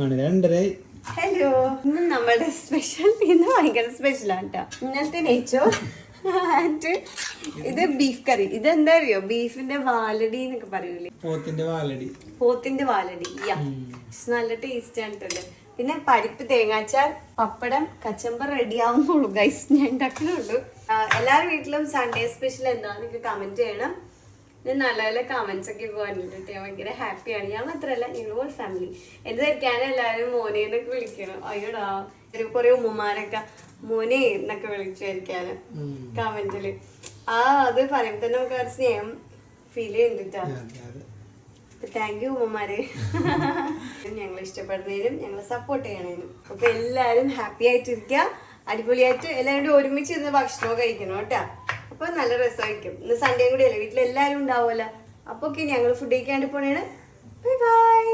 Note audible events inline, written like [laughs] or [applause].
ആണ് രണ്ടര. ഹലോ. ഇന്ന് നമ്മുടെ സ്പെഷ്യൽ ഇന്ന് ഭയങ്കര സ്പെഷ്യലാണ് കേട്ടോ ഇന്നലത്തെ നെയ്ച്ചോ ആൻഡ് ഇത് ബീഫ് കറി ഇതെന്താ അറിയോ ബീഫിന്റെ വാലടി എന്നൊക്കെ പറയൂലേ? പോത്തിന്റെ വാലടി. പോത്തിന്റെ വാലടി. യാ. നല്ല ടേസ്റ്റ് ആണ് കേട്ടോ പിന്നെ പരിപ്പ് തേങ്ങാച്ചാർ പപ്പടം കച്ചമ്പർ റെഡി ആവുന്നുള്ളൂ ഗൈസ് ഞാൻ ഉണ്ടാക്കുന്നുള്ളൂ എല്ലാവരും എല്ലാവരുടെ വീട്ടിലും സൺഡേ സ്പെഷ്യൽ എന്താണെന്ന് കമന്റ് ചെയ്യണം. നല്ല നല്ല കമന്റ്സ് ഒക്കെ പറഞ്ഞിട്ട് ഞാൻ ഭയങ്കര ഹാപ്പിയാണ് ഞാൻ മാത്രല്ല ഞങ്ങൾ ഹോൾ ഫാമിലി എന്ത് ധരിക്കാനും എല്ലാവരും മോനെ എന്നൊക്കെ വിളിക്കണം. അയ്യോടാ ഒരു കുറെ ഉമ്മമാരൊക്കെ മോനെ എന്നൊക്കെ വിളിച്ചായിരിക്കാന് കമന്റിൽ ആ അത് പറയുമ്പോ തന്നെ നമുക്ക് ഒരു സ്നേഹം ഫീൽ ചെയ്യുന്നുണ്ട് താങ്ക് യു ഉമ്മമാരെ. [laughs] ഞങ്ങൾ ഇഷ്ടപ്പെടുന്നതിനും ഞങ്ങളെ സപ്പോർട്ട് ചെയ്യണേനും അപ്പൊ എല്ലാരും ഹാപ്പി ആയിട്ടിരിക്കുക അടിപൊളിയായിട്ട് എല്ലാവരും ഒരുമിച്ച് ഇരുന്ന് ഭക്ഷണവും കഴിക്കണം കേട്ടാ. അപ്പൊ നല്ല രസമായിരിക്കും. ഇന്ന് സൺഡേ കൂടി അല്ലേ വീട്ടിൽ എല്ലാവരും ഉണ്ടാവുമല്ലോ. അപ്പൊ ഓക്കെ ഞങ്ങൾ ഫുഡ് കഴിക്കാണ്ട് പോണേണ്. Bye bye